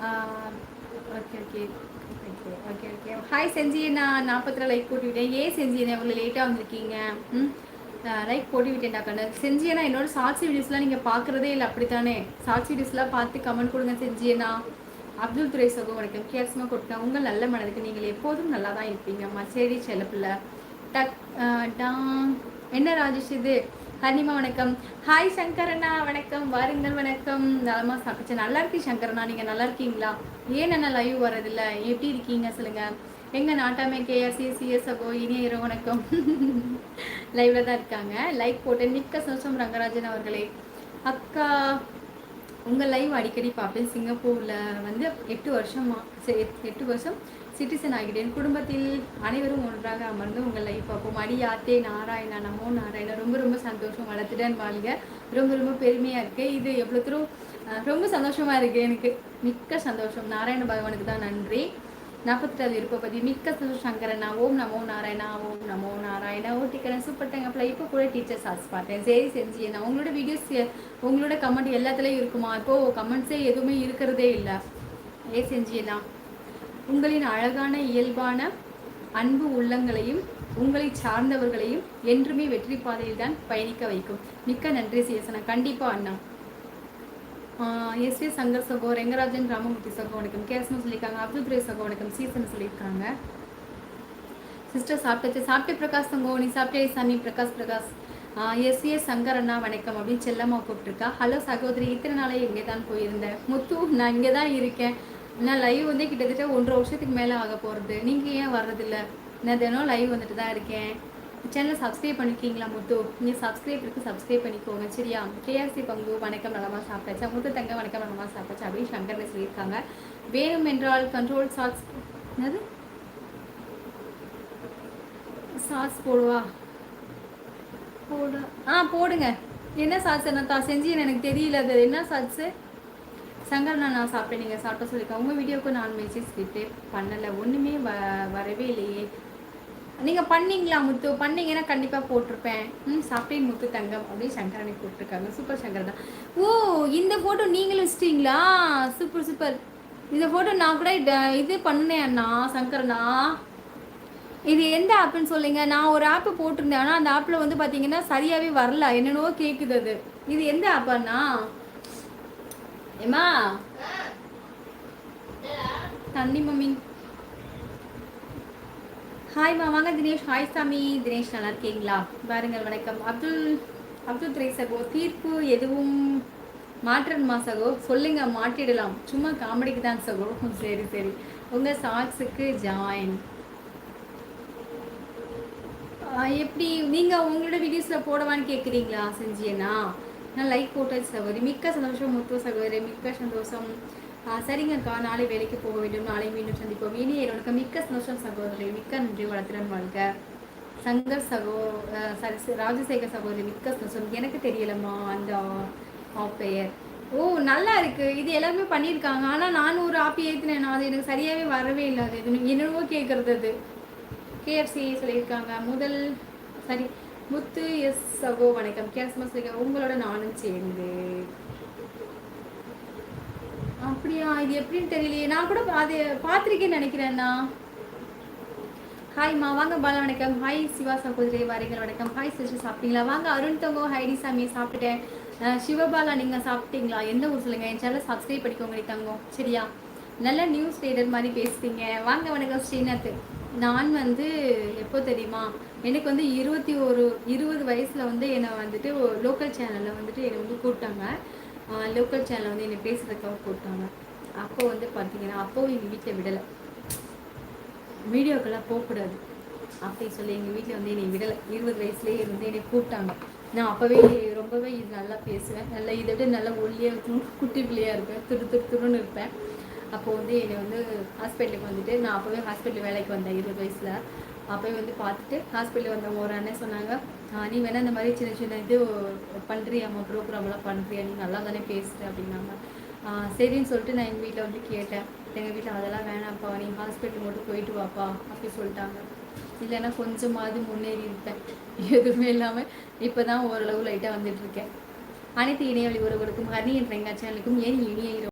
Okay okay okay okay okay hi செஞ்சியண்ணா நாற்பத்தி like போட்டுவிட்டேன். ஏன் செஞ்சியண்ணா இவ்வளோ லேட்டாக வந்திருக்கீங்க? ம்? லைக் போட்டுவிட்டேன்டா கண்ணு செஞ்சியண்ணா என்னோட ஷார்ட்ஸ் வீடியோஸ்லாம் நீங்கள் பார்க்குறதே இல்லை அப்படித்தானே? ஷார்ட்ஸ் வீடியோஸ்லாம் பார்த்து கமெண்ட் கொடுங்க செஞ்சியண்ணா அப்துல் துரை சகோ வணக்கம். கேர்ஸ்மா கொடுத்தேன் உங்கள் நல்ல மனதுக்கு நீங்கள் எப்போதும் நல்லா தான் இருப்பீங்கம்மா. சரி செல்லப்பில்லை டக் டா என்ன ராஜேஷ் இது? ஹனிமா வணக்கம். ஹாய் சங்கரண்ணா வணக்கம். வாருங்கள் வணக்கம். நலமா சாப்பிடுச்சு நல்லா இருக்கு சங்கரண்ணா? நீங்கள் நல்லா இருக்கீங்களா? ஏன் என்ன லைவ் வரதில்ல எப்படி இருக்கீங்க சொல்லுங்க. எங்கள் நாட்டாமே கேஆர்சி சிஎஸ் இனிய இரவு வணக்கம். லைவில் தான் இருக்காங்க. லைக் போட்டு மிக்க சந்தோஷம் ரங்கராஜன் அவர்களே. அக்கா உங்கள் லைவ் அடிக்கடி பார்ப்பேன். சிங்கப்பூரில் வந்து எட்டு வருஷமா சரி எட்டு வருஷம் சிட்டிசன் ஆகிட்டேன். குடும்பத்தில் அனைவரும் ஒன்றாக அமர்ந்து உங்கள் லைஃப் பார்ப்போம். அடியாத்தே நாராயணா நமோ நாராயணா. ரொம்ப ரொம்ப சந்தோஷம். வளர்த்துடன் வாழ்க. ரொம்ப ரொம்ப பெருமையாக இருக்குது இது எவ்வளோ தூரம் ரொம்ப சந்தோஷமாக இருக்குது எனக்கு. மிக்க சந்தோஷம். நாராயண பகவானுக்கு தான் நன்றி. நாற்பத்தி விருப்பப்பதி மிக்க சந்தோஷம் சங்கரண்ணா ஓம் நமோ நாராயணா ஓம் நமோ நாராயணா. ஓட்டிக்கிறேன் சூப்பர் டங்கப்பில் இப்போ கூட டீச்சர்ஸ் ஆஸ் பார்த்தேன். சரி செஞ்சு நான் உங்களோட வீடியோஸ் உங்களோட கமெண்ட் எல்லாத்துலேயும் இருக்குமா? இப்போது கமெண்ட்ஸே எதுவுமே இருக்கிறதே இல்லை. ஏ செஞ்சியலாம் உங்களின் அழகான இயல்பான அன்பு உள்ளங்களையும் உங்களை சார்ந்தவர்களையும் என்றுமே வெற்றி பாதையில் தான் பயணிக்க வைக்கும். மிக்க நன்றி சேசனா கண்டிப்பா அண்ணா. எஸ்வி சங்கர் சகோ ரெங்கராஜன் ராமமூர்த்தி சகோ வணக்கம். கேஸ்னு சொல்லியிருக்காங்க அப்துல் துரை சகோ வணக்கம். சீசன் சொல்லியிருக்காங்க. சிஸ்டர் சாப்பிட்டாச்சு. சாப்பிட்டே பிரகாஷ் சங்கோ நீ சாப்பிட்டே சன்னி பிரகாஷ் பிரகாஷ். எஸ் ஏ சங்கர் அண்ணா வணக்கம். அப்படின்னு செல்லம்மா கூப்பிட்டுருக்கா. ஹலோ சகோதரி இத்தனை நாளே இங்கே தான் போயிருந்தேன்? முத்து நான் இங்கே தான் இருக்கேன். நான் லைவ் வந்து கிட்டத்தட்ட ஒன்றரை வருஷத்துக்கு மேலே ஆக போகிறது நீங்கள் ஏன் வர்றதில்ல? நான் தினம் லைவ் வந்துட்டு தான் இருக்கேன். சேனலை சப்ஸ்கிரைப் பண்ணிருக்கீங்களா முத்து? நீங்கள் சப்ஸ்கிரைப் இருக்கு சப்ஸ்கிரைப் பண்ணிக்கோங்க சரியா? கேஆர்சி பங்கு வணக்கம் நலமாக சாப்பிட்டாச்சா. முத்து தங்க வணக்கம் நலமாக சாப்பிட்டாச்சா. அப்படின்னு சங்கர்னு சொல்லியிருக்காங்க. வேணும் என்றால் கண்ட்ரோல் சாட்ஸ் என்னது? சாட்ஸ் போடுவா? போடு ஆ போடுங்க. என்ன சாஸ் என்ன தான் செஞ்சு எனக்கு தெரியல. அது என்ன சாட்ஸு சங்கர் நான் சாப்பிட்டேன். நீங்கள் சாப்பிட்ட சொல்லியிருக்கேன் உங்கள் வீடியோவுக்கு நான் மெசேஜ் கிட்டே பண்ணலை. ஒன்றுமே வ வரவே இல்லையே. நீங்கள் பண்ணீங்களா முத்து? பண்ணீங்கன்னா கண்டிப்பாக போட்டிருப்பேன். ம் சாப்பிட்டேன் முத்து தங்கம் அப்படின்னு சங்கரனை போட்டிருக்காங்க சூப்பர் சங்கர் தான். ஓ இந்த ஃபோட்டோ நீங்களும் வச்சிட்டீங்களா? சூப்பர் சூப்பர் இந்த ஃபோட்டோ நான் கூட இது பண்ணினேன் அண்ணா சங்கரனா. இது எந்த ஆப்புன்னு சொல்லுங்க. நான் ஒரு ஆப்பு போட்டிருந்தேன். ஆனால் அந்த ஆப்பில் வந்து பார்த்தீங்கன்னா சரியாகவே வரல. என்னென்னவோ கேட்குது அது. இது எந்த ஆப்பாண்ணா ஏமா தண்ணி மம்மி. ஹாய் வாங்க தினேஷ். ஹாய் சாமி. தினேஷ் நல்லா இருக்கீங்களா பாருங்கள் வணக்கம். அப்துல் அப்துல் திரை சகோ தீர்ப்பு எதுவும் மாற்றணுமா சகோ? சொல்லுங்க மாட்டிடலாம் சும்மா காமெடிக்கு தான் சகோ. சரி சரி. உங்கள் சாக்ஸுக்கு ஜாயின் எப்படி நீங்கள் உங்களோட வீடியோஸில் போடவான்னு கேட்குறீங்களா செஞ்சியனா? நான் லைக் போட்டேன் சகோதரி. மிக்க சந்தோஷம் முத்து சகோதரி. மிக்க சந்தோஷம். சரிங்கக்கா. நாளை வேலைக்கு போக வேண்டும். நாளை மீண்டும் சந்திப்போம். இனி என்னோட மிக்க சந்தோஷம் சகோதரி மிக்க நன்றி வளர்த்துறன் வாழ்க. சங்கர் சகோ சரி ராஜசேகர் சகோதரி மிக்க சந்தோஷம். எனக்கு தெரியலம்மா அந்த ஆப் பெயர். ஓ நல்லா இருக்கு. இது எல்லாருமே பண்ணியிருக்காங்க. ஆனால் நானும் ஒரு ஆப்பி ஏற்றினேன் அது எனக்கு சரியாகவே வரவே இல்லை. அது என்னவோ கேட்குறது அது. கேஎஃப்சி சொல்லியிருக்காங்க. முதல் சரி முத்து எஸ் சகோ வணக்கம். கேஸ்மஸ் உங்களோட நானும் சேர்ந்து. அப்படியா? இது எப்படின்னு தெரியலையே. நான் கூட அது பார்த்துருக்கேன்னு நினைக்கிறேன்னா ஹாய்மா வாங்க பாலா வணக்கம். ஹாய் சிவா சகோதரி வாரிகள் வணக்கம். ஹாய் சிஸ்டர் சாப்பிட்டீங்களா? வாங்க அருண் தங்கோ ஹைடி சாமி சாப்பிட்டுட்டேன். சிவபாலா நீங்கள் சாப்பிட்டீங்களா? எந்த ஊர் சொல்லுங்கள் என் சேனல் சப்ஸ்கிரைப் பண்ணிக்கோங்க தங்கம் சரியா? நல்ல நியூஸ் ரீடர் மாதிரி பேசுறீங்க. வாங்க வணக்கம் ஸ்ரீநாத். நான் வந்து எப்போ தெரியுமா? எனக்கு வந்து இருபத்தி ஒரு இருபது வயசில் வந்து என்னை வந்துட்டு லோக்கல் சேனலில் வந்துட்டு என்னை வந்து கூப்பிட்டாங்க. லோக்கல் சேனலில் வந்து என்னை பேசுகிறதுக்காக கூப்பிட்டாங்க. அப்போ வந்து பார்த்தீங்கன்னா அப்போவும் எங்கள் வீட்டில் விடலை. வீடியோக்கெல்லாம் போகக்கூடாது அப்படின்னு சொல்லி எங்கள் வீட்டில் வந்து என்னை விடலை. இருபது வயசுலேயே இருந்து என்னை கூப்பிட்டாங்க. நான் அப்போவே ரொம்பவே இது நல்லா பேசுவேன். நல்லா இதை விட நல்லா ஒல்லியாக குட்டி பிள்ளையாக இருப்பேன். துரு துரு துருன்னு இருப்பேன். அப்போ வந்து என்னை வந்து ஹாஸ்பிட்டலுக்கு வந்துட்டு நான் அப்போவே ஹாஸ்பிட்டல் வேலைக்கு வந்தேன் இருபது வயசில். அப்போயும் வந்து பார்த்துட்டு ஹாஸ்பிட்டல் வந்தவங்க ஒரு அண்ணன் சொன்னாங்க நீ வேணால் இந்த மாதிரி சின்ன சின்ன இது பண்ணுறியாம்மா ப்ரோக்ராம்லாம் பண்ணுறியா நீ நல்லா தானே பேசுகிற அப்படின்னாங்க. சரின்னு சொல்லிட்டு நான் எங்கள் வீட்டில் வந்து கேட்டேன். எங்கள் வீட்டில் அதெல்லாம் வேணாம்ப்பா நீ ஹாஸ்பிட்டல் மட்டும் போயிட்டு வாப்பா அப்படி சொல்லிட்டாங்க. இல்லைன்னா கொஞ்சமாவது முன்னேறி இருப்பேன். எதுவுமே இல்லாமல் இப்போ தான் ஓரளவு லைட்டாக வந்துட்டுருக்கேன் அனைத்து இணையவழி உறவுகளுக்கும் ஹரி என்ற எங்கள் சேனலுக்கும் ஏன் இணைய